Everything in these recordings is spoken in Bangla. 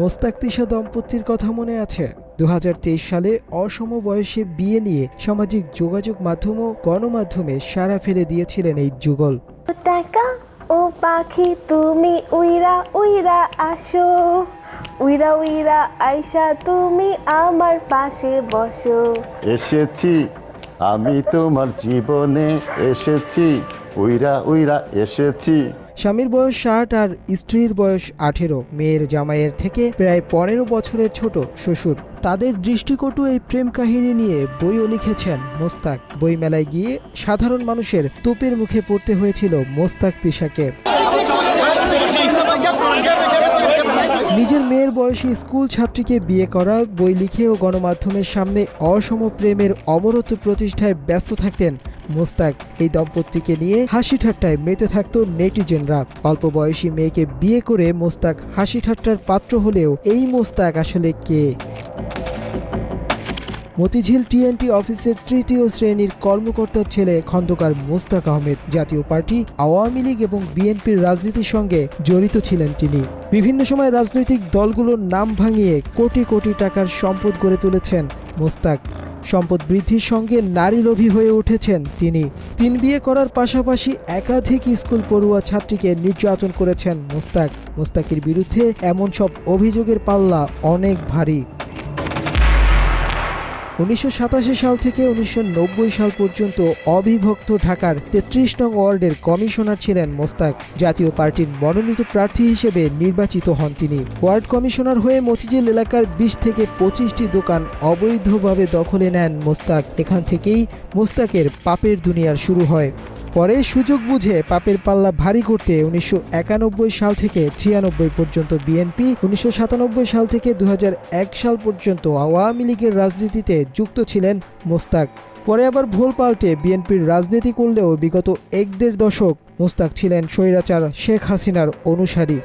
মোস্তাক তিশা দম্পতির কথা মনে আছে। দু হাজার তেইশ সালে অসম বয়সে বিয়ে নিয়ে সামাজিক যোগাযোগ মাধ্যম ও গণমাধ্যমে সাড়া ফেলে দিয়েছিলেন এই যুগল। টাকা ও পাখি তুমি উইরা উইরা আসো। উইরা উইরা আইসা তুমি আমার পাশে বসো। এসেছি আমি তোমার জীবনে এসেছি। উইরা উইরা এসেছি। স্বামীর বয়স ষাট আর স্ত্রীর বয়স আঠেরো। মেয়ের জামাইয়ের থেকে প্রায় পনেরো বছরের ছোট শ্বশুর। তাদের দৃষ্টিকটু এই প্রেম কাহিনী নিয়ে বইও লিখেছেন মোস্তাক। বইমেলায় গিয়ে সাধারণ মানুষের তোপের মুখে পড়তে হয়েছিল মোস্তাক তিশাকে নিজের মেয়ের বয়সী স্কুল ছাত্রীকে বিয়ে করা, বই লিখে ও গণমাধ্যমের সামনে অসম প্রেমের অমরত্ব প্রতিষ্ঠায় ব্যস্ত থাকতেন মোস্তাক। এই দম্পতিকে নিয়ে হাসি ঠাট্টায় মেতে থাকত নেটিজেনরা। অল্প বয়সী মেয়েকে বিয়ে করে মোস্তাক হাসি ঠাট্টার পাত্র হলেও এই মোস্তাক আসলে কে? মতিঝিল টিএনটি অফিসের তৃতীয় শ্রেণির কর্মকর্তার ছেলে খন্দকার মোস্তাক আহমেদ জাতীয় পার্টি, আওয়ামী লীগ এবং বিএনপির রাজনীতির সঙ্গে জড়িত ছিলেন তিনি। বিভিন্ন সময় রাজনৈতিক দলগুলোর নাম ভাঙিয়ে কোটি কোটি টাকার সম্পদ গড়ে তুলেছেন মোস্তাক। সম্পদ বৃদ্ধির সঙ্গে নারী লোভী হয়ে উঠেছেন তিনি। তিন বিয়ে করার পাশাপাশি একাধিক স্কুল পড়ুয়া ছাত্রীকে নির্যাতন করেছেন মোস্তাক। মোস্তাকের বিরুদ্ধে এমন সব অভিযোগের পাল্লা অনেক ভারী। উনিশশো সাতাশি সাল থেকে উনিশশো নব্বই সাল পর্যন্ত অবিভক্ত ঢাকার তেত্রিশ নং ওয়ার্ডের কমিশনার ছিলেন মোস্তাক। জাতীয় পার্টির মনোনীত প্রার্থী হিসেবে নির্বাচিত হন তিনি। ওয়ার্ড কমিশনার হয়ে মতিঝিল এলাকার বিশ থেকে পঁচিশটি দোকান অবৈধভাবে দখলে নেন মোস্তাক। এখান থেকেই মোস্তাকের পাপের দুনিয়ার শুরু হয়। পরে সুযোগ বুঝে পাপের পাল্লা ভারী করতে উনিশশো একানব্বই সাল থেকে ছিয়ানব্বই পর্যন্ত বিএনপি, উনিশশো সাতানব্বই সাল থেকে দু হাজার এক সাল পর্যন্ত আওয়ামী লীগের রাজনীতিতে যুক্ত ছিলেন মোস্তাক। পরে আবার ভুল পাল্টে বিএনপির রাজনীতি করলেও বিগত এক দেড় দশক মোস্তাক ছিলেন স্বৈরাচার শেখ হাসিনার অনুসারী।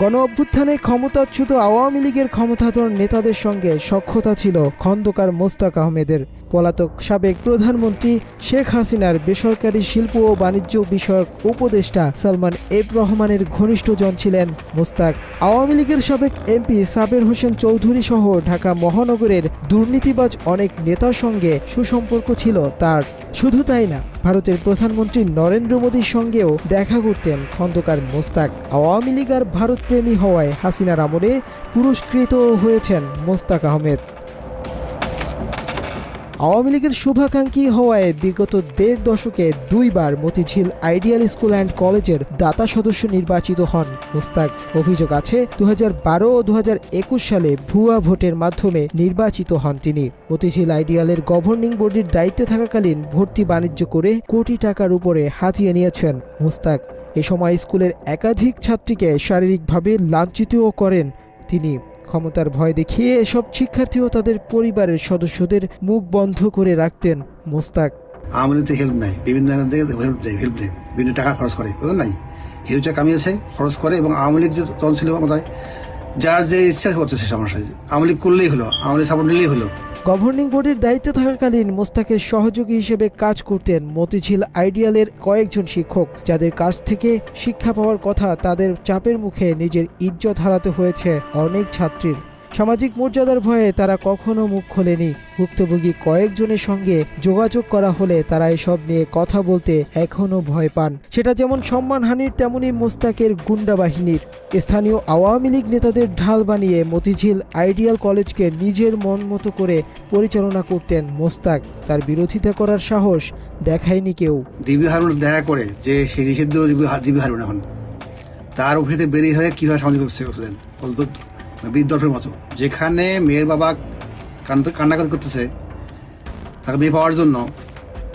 গণ অভ্যুত্থানে ক্ষমতাচ্যুত আওয়ামী লীগের ক্ষমতাধর নেতাদের সঙ্গে সখ্যতা ছিল খন্দকার মোস্তাক আহমেদের। পলাতক সাবেক প্রধানমন্ত্রী শেখ হাসিনার বেসরকারি শিল্প ও বাণিজ্য বিষয়ক উপদেষ্টা সালমান এফ রহমানের ঘনিষ্ঠজন ছিলেন মোস্তাক। আওয়ামী লীগের সাবেক এমপি সাবের হোসেন চৌধুরী সহ ঢাকা মহানগরের দুর্নীতিবাজ অনেক নেতার সঙ্গে সুসম্পর্ক ছিল তার। শুধু তাই না, ভারতের প্রধানমন্ত্রী নরেন্দ্র মোদীর সঙ্গেও দেখা করতেন খন্দকার মোস্তাক। আওয়ামী লীগ আর ভারতপ্রেমী হওয়ায় হাসিনার আমলে পুরস্কৃত হয়েছেন মোস্তাক আহমেদ। আওয়ামী লীগের শুভাকাঙ্ক্ষী হওয়ায় বিগত দেড় দশকে দুইবার মতিঝিল আইডিয়াল স্কুল অ্যান্ড কলেজের দাতা সদস্য নির্বাচিত হন মুস্তাক। অভিযোগ আছে দু হাজার বারো ও দু হাজার একুশ সালে ভুয়া ভোটের মাধ্যমে নির্বাচিত হন তিনি। মতিঝিল আইডিয়ালের গভর্নিং বোর্ডের দায়িত্বে থাকাকালীন ভর্তি বাণিজ্য করে কোটি টাকার উপরে হাতিয়ে নিয়েছেন মুস্তাক। এ সময় স্কুলের একাধিক ছাত্রীকে শারীরিকভাবে লাঞ্ছিতও করেন তিনি। ক্ষমতার ভয় দেখিয়ে এসব শিক্ষার্থী ও তাদের পরিবারের সদস্যদের মুখ বন্ধ করে রাখতেন মোস্তাক। আওয়ামী লীগ হেল্প নেয় বিভিন্ন দিকে হেল্প দেয় হেল্প দেয় বিভিন্ন টাকা খরচ করে, বুঝলেন নাই? হিউজা কামিয়েছে, খরচ করে এবং আওয়ামী লীগ যে তখন ছিল যার যে ইচ্ছা করতেছে সমস্যা আওয়ামী লীগ করলেই হলো, আওয়ামী লীগ সাপোর্ট নিলেই হলো। গভর্নিং বোর্ডের দায়িত্ব থাকাকালীন মোস্তাকের সহযোগী হিসেবে কাজ করতেন মতিঝিল আইডিয়ালের কয়েকজন শিক্ষক, যাদের কাছ থেকে শিক্ষা পাওয়ার কথা তাদের চাপের মুখে নিজের ইজ্জত হারাতে হয়েছে অনেক ছাত্রীর। সামাজিক মর্যাদার ভয়ে তারা কখনো মুখ খোলেনি। ভুক্তভোগী কয়েকজনের সঙ্গে যোগাযোগ করা হলে তারা এসব নিয়ে কথা বলতে এখনও ভয় পান। সেটা যেমন সম্মানহানির তেমনই মোস্তাকের গুন্ডা বাহিনীর। স্থানীয় আওয়ামী লীগ নেতাদের ঢাল বানিয়ে মতিঝিল আইডিয়াল কলেজকে নিজের মন মতো করে পরিচালনা করতেন মোস্তাক। তার বিরোধিতা করার সাহস দেখায়নি কেউ। ডিবি হারুন দেখা করে যে সে নিষিদ্ধ ডিবি হারুন এখন। তার উপরে বেরিয়ে হয়ে কীভাবে সামাজিক বিদ্যল্পের মতো। যেখানে মেয়ের বাবা কান্নাকাটি করতেছে, তাকে মেয়ে পাওয়ার জন্য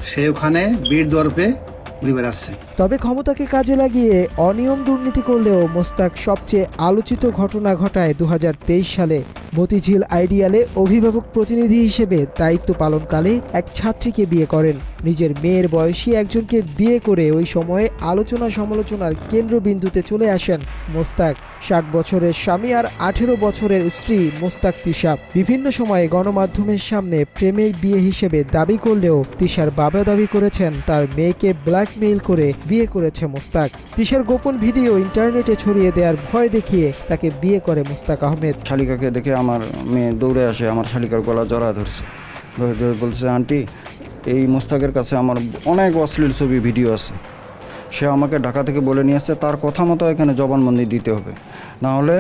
সে ওখানে বীর দর্পে বেড়াচ্ছে। তবে ক্ষমতাকে কাজে লাগিয়ে অনিয়ম দুর্নীতি করলেও মোস্তাক সবচেয়ে আলোচিত ঘটনা ঘটায় দু হাজার তেইশ সালে। মতিঝিল আইডিয়ালে অভিভাবক প্রতিনিধি হিসেবে দায়িত্ব পালনকালে এক ছাত্রীকে বিয়ে করেন। নিজের মেয়ের বয়সী একজনকে বিয়ে করে ওই সময়ে আলোচনা সমালোচনার কেন্দ্রবিন্দুতে চলে আসেন মোস্তাক। ষাট বছরের স্বামী আর আঠেরো বছরের স্ত্রী মোস্তাক তিশা। বিভিন্ন সময়ে গণমাধ্যমের সামনে প্রেমের বিয়ে হিসেবে দাবি করলেও তিশার বাবা দাবি করেছেন তার মেয়েকে ব্ল্যাকমেইল করে বিয়ে করেছে মোস্তাক। তিশার গোপন ভিডিও ইন্টারনেটে ছড়িয়ে দেওয়ার ভয় দেখিয়ে তাকে বিয়ে করে মোস্তাক আহমেদ। শালিকাকে দেখে আমার মেয়ে দৌড়ে আসে, আমার শালিকার গলা জড়া ধরছে। ধরে ধরে বলছে, আন্টি এই মোস্তাকের কাছে আমার অনেক অশ্লীল ছবি, ভিডিও আছে। সে আমাকে ঢাকা থেকে বলে নিয়ে আসছে, তার কথা মতো এখানে জবানবন্দি দিতে হবে। না হলে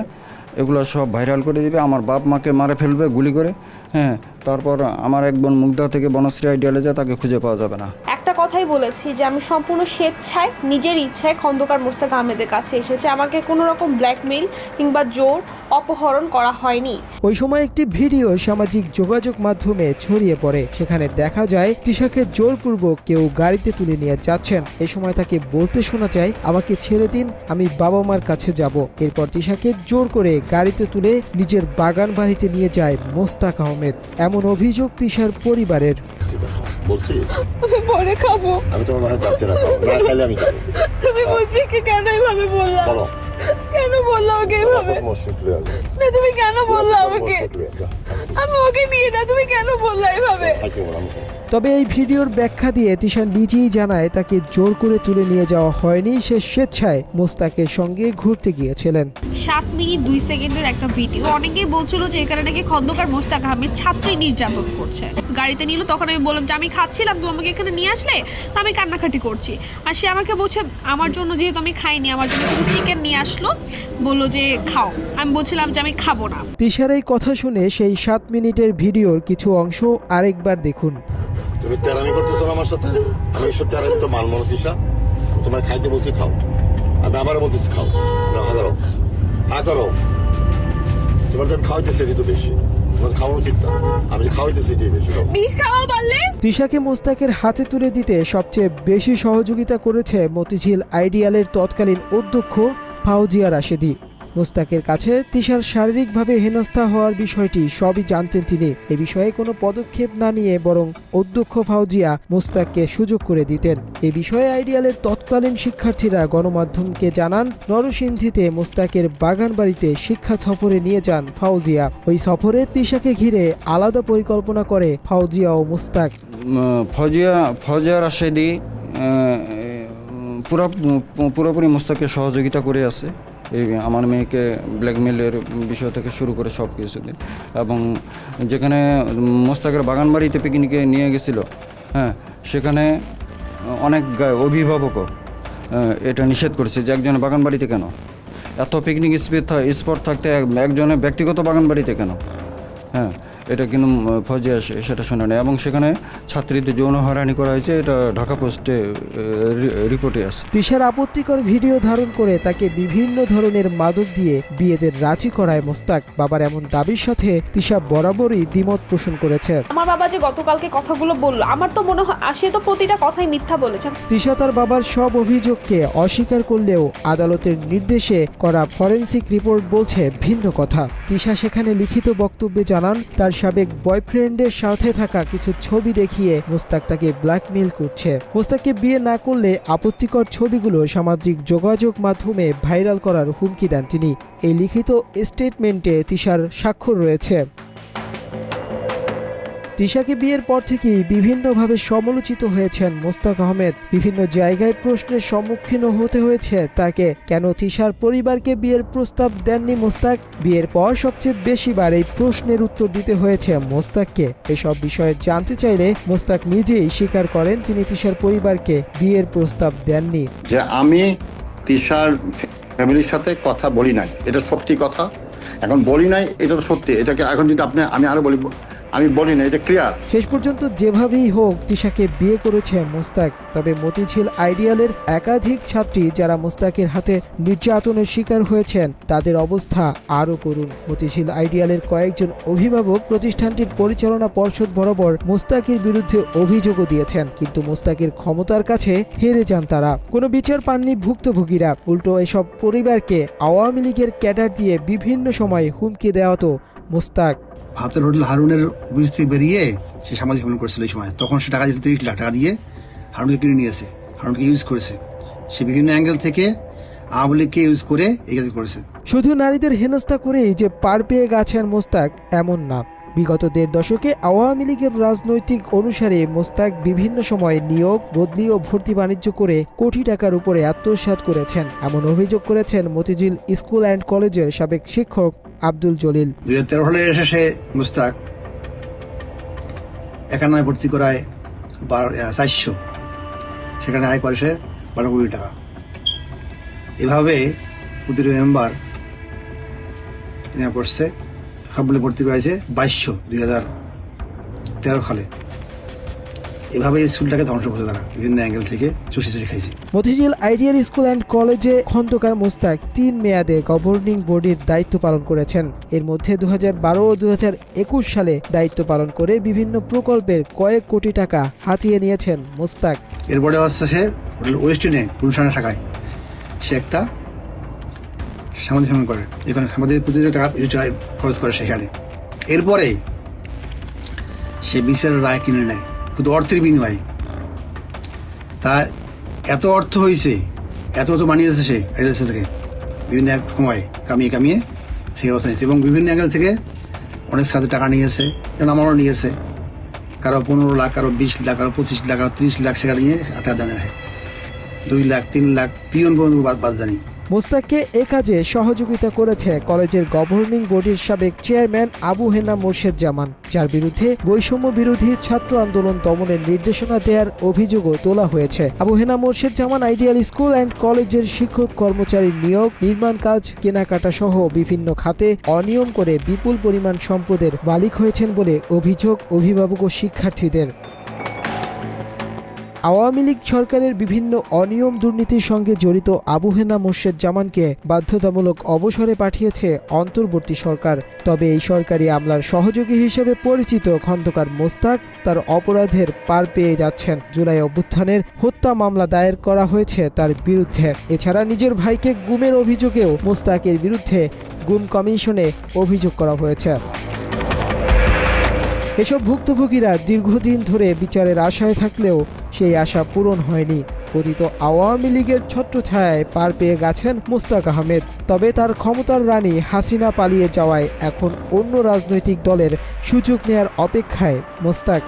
এগুলো সব ভাইরাল করে দিবে, আমার বাপ মাকে মারে ফেলবে গুলি করে হ্যাঁ তারপর আমার এক বোন মুগ্ধা থেকে বনশ্রী আইডিয়ালে যায় তাকে খুঁজে পাওয়া যাবে না। একটা কথাই বলেছি যে আমি সম্পূর্ণ স্বেচ্ছায় নিজের ইচ্ছায় খন্দকার মোস্তাক আহমেদের কাছে এসেছে। আমাকে কোনো রকম ব্ল্যাকমেইল কিংবা জোর অপহরণ করা হয়নি। ওই সময় একটি ভিডিও সামাজিক যোগাযোগ মাধ্যমে ছড়িয়ে পড়ে। সেখানে দেখা যায় তিশাকে জোরপূর্বক কেউ গাড়িতে তুলে নিয়ে যাচ্ছেন। এ সময় তাকে বলতে শোনা যায় আমাকে ছেড়ে দিন আমি বাবা মার কাছে যাব। এরপর তিশাকে জোর করে গাড়িতে তুলে নিজের বাগান বাড়িতে নিয়ে যায় মোস্তাক আহমেদ। এমন অভিযোগ তিশার পরিবারের। বলছি। আমি পরে খাব। আমি তোমার বাসায় যাচ্ছি না না খাইলে আমি তুমি মুশফিককে কেন এইভাবে বললা? বলো। কেন বললা ওকে এইভাবে? না তুমি কেন বললা আমাকে? আমি ওকে নিয়ে না তুমি কেন বললা এইভাবে খাইতে বলো আমি তবে এই ভিডিওর ব্যাখ্যা দিয়ে তিশান নিজেই জানায় তাকে জোর করে তুলে নিয়ে যাওয়া হয়নি সে স্বেচ্ছায় মোস্তাকের সঙ্গে ঘুরতে গিয়েছিলেন। সাত মিনিট দুই সেকেন্ডের একটা ভিডিও। অনেকেই বলছিল যে এখানে নাকি খন্দকার মোস্তাক আহমেদ ছাত্রী নির্যাতন করছে। গাড়িতে নিল তখন আমি বললাম যে আমি খাচ্ছিলাম তুমি আমাকে এখানে নিয়ে আসলে? তো আমি কান্নাকাটি করছি। আর সে আমাকে বলছে আমার জন্য যেহেতু আমি খাইনি আমার জন্য কিছু চিকেন নিয়ে আসলো। বলল যে খাও। আমি বলছিলাম যে আমি খাব না। তিশার এই কথা শুনে সেই সাত মিনিটের ভিডিওর কিছু অংশ আরেকবার দেখুন। তুমি তেরামি করতেছো আমার সাথে? আমি এসব তেরামি তো মানব দিশা তোমার খাইতে বসে খাও। আমি আবারও বলতেছি খাও। না হা করো। হা করো। তোমার তো খাওয়াইতেছি বেশি। তোমার খাওয়া উচিত না আমি যে খাওয়াইতেছি এটি বেশি বিষ খাওয়াও পারলে? তিশাকে মোস্তাকের হাতে তুলে দিতে সবচেয়ে বেশি সহযোগিতা করেছে মতিঝিল আইডিয়ালের তৎকালীন অধ্যক্ষ ফাউজিয়া রাশেদি। মোস্তাকের কাছে তিশার শারীরিকভাবে হেনস্থা হওয়ার বিষয়টি সবই জানতেন তিনি। এ বিষয়ে কোনো পদক্ষেপ না নিয়ে বরং অধ্যক্ষ ফাউজিয়া মোস্তাককে সুযোগ করে দিতেন। এ বিষয়ে আইডিয়ালের তৎকালীন শিক্ষার্থীরা গণমাধ্যমকে জানান, নরসিংদীতে মোস্তাকের বাগান বাড়িতে শিক্ষা সফরে নিয়ে যান ফাউজিয়া ওই সফরে তিশাকে ঘিরে আলাদা পরিকল্পনা করে ফাউজিয়া ও মোস্তাক। ফজিয়া ফজিয়া রাশেদি পুরো, পুরোপুরি মোস্তাককে সহযোগিতা করে আছে। এই আমার মেয়েকে ব্ল্যাকমেলের বিষয় থেকে শুরু করে সব কিছুতে এবং যেখানে মোস্তাকের বাগান বাড়িতে পিকনিকে নিয়ে গেছিল হ্যাঁ সেখানে অনেক অভিভাবকও এটা নিষেধ করেছে যে একজনের বাগানবাড়িতে কেন? এত পিকনিক স্পট থাকতে এক- একজনের ব্যক্তিগত বাগানবাড়িতে কেন? হ্যাঁ এটা কিন্তু ফজিয়া সেটা শোনে না এবং সেখানে ছাত্রীদের যৌন হয়রানি করা হয়েছে। এটা ঢাকা পোস্টে রিপোর্টে আছে। তিশার আপত্তিকর ভিডিও ধারণ করে তাকে বিভিন্ন ধরনের মাদক দিয়ে বিয়েদের রাজি করায় মোস্তাক। বাবার এমন দাবির সাথে তিশা বরাবরই দ্বিমত পোষণ করেছে। আমার বাবা যে গতকালকে কথাগুলো বলল আমার তো মনে হয় সে তো প্রতিটা কথাই মিথ্যা বলেছে। তিশা তার বাবার সব অভিযোগকে অস্বীকার করলেও আদালতের নির্দেশে করা ফরেন্সিক রিপোর্ট বলছে ভিন্ন কথা। তিশা সেখানে লিখিত বক্তব্যে জানান তার সাবেক বয়ফ্রেন্ডের সাথে থাকা কিছু ছবি দেখিয়ে মোস্তাক তাকে ব্ল্যাকমেইল করছে। মোস্তাককে বিয়ে না করলে আপত্তিকর ছবিগুলো সামাজিক যোগাযোগ মাধ্যমে ভাইরাল করার হুমকি দেন তিনি। এই লিখিত স্টেটমেন্টে তিশার স্বাক্ষর রয়েছে। তিশাকে বিয়ের পর থেকেই বিভিন্নভাবে সমালোচিত হয়েছেন মোস্তাক আহমেদ। বিভিন্ন জায়গায় প্রশ্নের সম্মুখীন হতে হয়েছে তাকে। কেন তিশার পরিবারকে বিয়ের প্রস্তাব দেননি মোস্তাক? বিয়ের পর সবচেয়ে বেশিবার এই প্রশ্নের উত্তর দিতে হয়েছে মোস্তাককে। এসব বিষয়ে জানতে চাইলে মোস্তাক নিজেই স্বীকার করেন তিনি তিশার পরিবারকে বিয়ের প্রস্তাব দেননি। যে আমি তিশার ফ্যামিলির সাথে কথা বলি নাই, এটা সত্যি কথা। এখন বলি নাই, এটা সত্যি। এটাকে এখন যদি আপনি, আমি আরও বলি আমি বলি না, এটা ক্লিয়ার শেষ পর্যন্ত যেভাবেই হোক, তিশাকে বিয়ে করেছে মোস্তাক, তবে মতিঝিল আইডিয়ালের একাধিক ছাত্রী যারা মোস্তাকের হাতে নির্যাতনের শিকার হয়েছেন, তাদের অবস্থা আরও করুন। মতিঝিল আইডিয়ালের কয়েকজন অভিভাবক প্রতিষ্ঠানটির পরিচালনা পর্ষদ বরাবর মোস্তাকের বিরুদ্ধে অভিযোগও দিয়েছেন, কিন্তু মোস্তাকের ক্ষমতার কাছে হেরে যান তারা। কোনো বিচার পাননি ভুক্তভোগীরা। উল্টো এসব পরিবারকে আওয়ামী লীগের ক্যাডার দিয়ে বিভিন্ন সময় হুমকি দেওয়া হতো মোস্তাক। ভারতের হোটেল হারুনের অফিস থেকে বেরিয়ে সে সামাজিক ভ্রমণ করেছিল ওই সময়। তখন সে টাকা দিতে তিরিশ লাখ টাকা দিয়ে, হারুনকে কিনে নিয়েছে হারুনকে ইউজ করেছে। সে বিভিন্ন অ্যাঙ্গেল থেকে আওয়ামী ইউজ করে এই করেছে। শুধু নারীদের হেনস্থা করেই যে পার পেয়ে গেছেন মোস্তাক, এমন না। বিগত দেড় দশকে আওয়ামী লীগের রাজনৈতিক অনুসারে মোস্তাক বিভিন্ন সময়ে নিয়োগ, বদলি ও ভর্তি বাণিজ্য করে কোটি টাকার উপরে আত্মসাৎ করেছেন। এমন অভিযোগ করেছেন মতিঝিল স্কুল অ্যান্ড কলেজের সাবেক শিক্ষক আব্দুল জলিল। দুই হাজার তেরো সালে এসে সে মুস্তাক একান্নয় ভর্তি করায় চারশো। সেখানে আয় করে সে বারো কোটি টাকা। এভাবে প্রতিটি মেম্বার করছে। সবগুলো ভর্তি করেছে বাইশশো দুই হাজার তেরো সালে। এভাবে স্কুলটাকে ধ্বংস করে তারা বিভিন্ন অ্যাঙ্গেল থেকে চষে চষে খাইছে। মতিঝিল আইডিয়াল স্কুল অ্যান্ড কলেজে খন্দকার মোস্তাক তিন মেয়াদে গভর্নিং বডির দায়িত্ব পালন করেছেন। এর মধ্যে দু বারো ও দু হাজার একুশ সালে দায়িত্ব পালন করে বিভিন্ন প্রকল্পের কয়েক কোটি টাকা হাতিয়ে নিয়েছেন মোস্তাক। এরপরে হচ্ছে সে ওয়েস্টিনে গুলশানের শাখায়। সে একটা সামাজিক ভ্রমণ করে। এখানে সামাজিক প্রতিটা টাকা খরচ করে সেখানে। এরপরে সে বিচারের রায় কিনে নেয়। শুধু অর্থের বিনিময়ে। তা এত অর্থ হয়েছে এত অর্থ বানিয়েছে সে এলএসএ থেকে। বিভিন্ন এক সময় কামিয়ে কামিয়ে সেই অবস্থা নিয়েছে। এবং বিভিন্ন অ্যাঙ্গেল থেকে অনেক সাথে টাকা নিয়েছে, যেমন আমারও নিয়েছে। কারও পনেরো লাখ, কারও বিশ লাখ, কারও পঁচিশ লাখ, কারও তিরিশ লাখ টাকা নিয়ে টাকা দেন দুই লাখ, তিন লাখ, পিয়ন পর্যন্ত বাদ বাদ জানি মোস্তাককে এ কাজে সহযোগিতা করেছে কলেজের গভর্নিং বডির সাবেক চেয়ারম্যান আবু হেনা মোর্শেদ জামান যার বিরুদ্ধে বৈষম্য বিরোধী ছাত্র আন্দোলন দমনের নির্দেশনা দেওয়ার অভিযোগও তোলা হয়েছে। Abu Hena Morshed Zaman ideal school and কলেজের শিক্ষক, কর্মচারী নিয়োগ, নির্মাণ কাজ, কেনাকাটা সহ বিভিন্ন খাতে অনিয়ম করে বিপুল পরিমাণ সম্পদের মালিক হয়েছেন বলে অভিযোগ অভিভাবক ও শিক্ষার্থীদের। আওয়ামী লীগ সরকারের বিভিন্ন অনিয়ম দুর্নীতির সঙ্গে জড়িত আবু হেনা মোর্শেদ জামানকে বাধ্যতামূলক অবসরে পাঠিয়েছে অন্তর্বর্তী সরকার। তবে এই সরকারি আমলার সহযোগী হিসেবে পরিচিত খন্দকার মোস্তাক তার অপরাধের পার পেয়ে যাচ্ছেন। জুলাই অভ্যুত্থানের হত্যা মামলা দায়ের করা হয়েছে তার বিরুদ্ধে। এছাড়া নিজের ভাইকে গুমের অভিযোগেও মোস্তাকের বিরুদ্ধে গুম কমিশনে অভিযোগ করা হয়েছে। এসব ভুক্তভোগীরা দীর্ঘদিন ধরে বিচারের আশায় থাকলেও সেই আশা পূরণ হয়নি। কথিত আওয়ামী লীগের ছত্রছায়ায় পার পেয়ে গেছেন মোস্তাক আহমেদ। তবে তার ক্ষমতার রানী হাসিনা পালিয়ে যাওয়ায় এখন অন্য রাজনৈতিক দলের সুযোগ নেয়ার অপেক্ষায় মোস্তাক